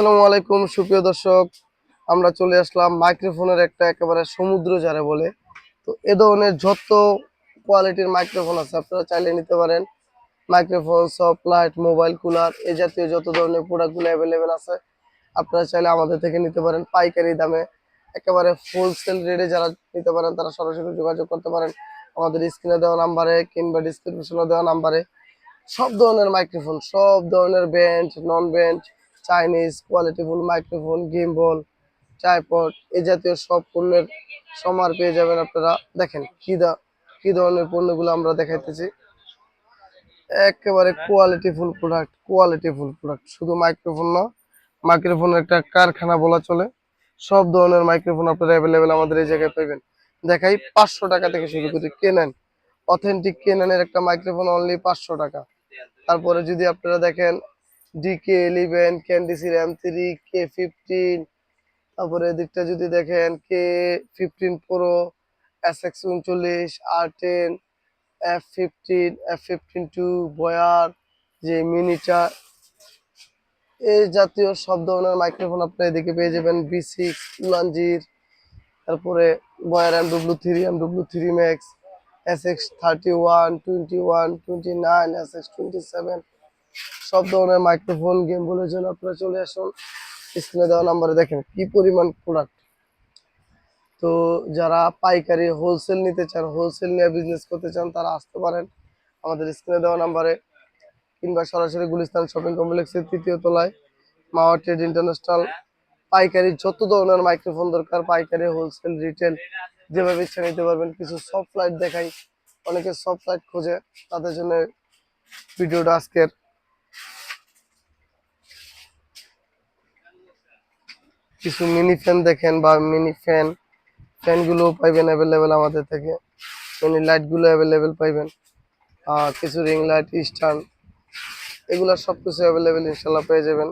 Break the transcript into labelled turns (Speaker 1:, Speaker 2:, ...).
Speaker 1: আসসালামু আলাইকুম, সুপ্রিয় দর্শক। আমরা চলে আসলাম মাইক্রোফোনের একটা একেবারে সমুদ্র যারা বলে। তো এ ধরনের যত কোয়ালিটির মাইক্রোফোন আছে, আপনারা চাইলে নিতে পারেন। Microphone, soft light, mobile cooler এই জাতীয় যত ধরনের প্রোডাক্টগুলো অ্যাভেলেবেল আছে, আপনারা চাইলে আমাদের থেকে নিতে পারেন। পাইকারি দামে একেবারে হোলসেল রেটে যারা নিতে পারেন, তারা সরাসরি যোগাযোগ করতে পারেন। আমাদের স্ক্রিনে দেওয়া নাম্বারে কিংবা ডিসক্রিপশনে দেওয়া নাম্বারে। সব ধরনের মাইক্রোফোন, সব ধরনের brand non brand Chinese qualityful microphone gimbal tripod এই জাতীয় সব পণ্যের সমার পেয়ে যাবেন আপনারা। দেখেন কি দা কি ধরনের পণ্যগুলো আমরা দেখাইতেছি। একেবারে কোয়ালিটিফুল প্রোডাক্ট কোয়ালিটিফুল প্রোডাক্ট শুধু মাইক্রোফোন না মাইক্রোফোনের একটা কারখানা বলা চলে। সব ধরনের মাইক্রোফোন আপনারা অ্যাভেলেবেল আমাদের এই জায়গায় পাবেন দেখাই পাঁচশো টাকা থেকে শুরু করে কেনেন অথেন্টিক কেনেনের একটা মাইক্রোফোন অনলি পাঁচশো টাকা। তারপরে যদি আপনারা দেখেন ডিকে ইলেভেন ক্যান্ডিসি র্যাম থ্রি কে ফিফটিন তারপরে এদিকটা যদি দেখেন K fifteen pro S X উনচল্লিশ আর ten F fifteen F fifteen two বয়ার যে মিনিটা এই জাতীয় সব ধরনের মাইক্রোফোন আপনারা এদিকে পেয়ে যাবেন বি সিক্স উলানজির, তারপরে বয়ার M W three M W three max S X thirty one twenty one twenty nine S X twenty seven সব ধরনের মাইক্রোফোন গেম বলে জন্য আপনারা চলে আসুন। স্ক্রিনে দেওয়া নাম্বারে দেখেন কি পরিমাণ প্রোডাক্ট তো যারা পাইকারি হোলসেল নিতে চান হোলসেল নিয়ে বিজনেস করতে চান, তারা আসতে পারেন আমাদের স্ক্রিনে দেওয়া নাম্বারে কিংবা সরাসরি গুলিস্তান শপিং কমপ্লেক্সের তৃতীয় তলায় মাওয়া ট্রেড ইন্টারন্যাশনাল পাইকারি যত ধরনের মাইক্রোফোন দরকার, পাইকারি হোলসেল রিটেল যেভাবে ইচ্ছা নিতে পারবেন। কিছু সফট লাইট দেখাই, অনেকে সফট লাইট খোঁজে। তাদের জন্য ভিডিওটা আজকের কিছু মিনি ফ্যান দেখেন বা মিনি ফ্যান ফ্যানগুলো পাইবেন অ্যাভেলেবেল আমাদের থেকে। মিনি লাইটগুলো অ্যাভেলেবেল পাইবেন। আর কিছু রিং লাইট স্টান এগুলো সব কিছু অ্যাভেলেবেল ইনশাল্লাহ পেয়ে যাবেন।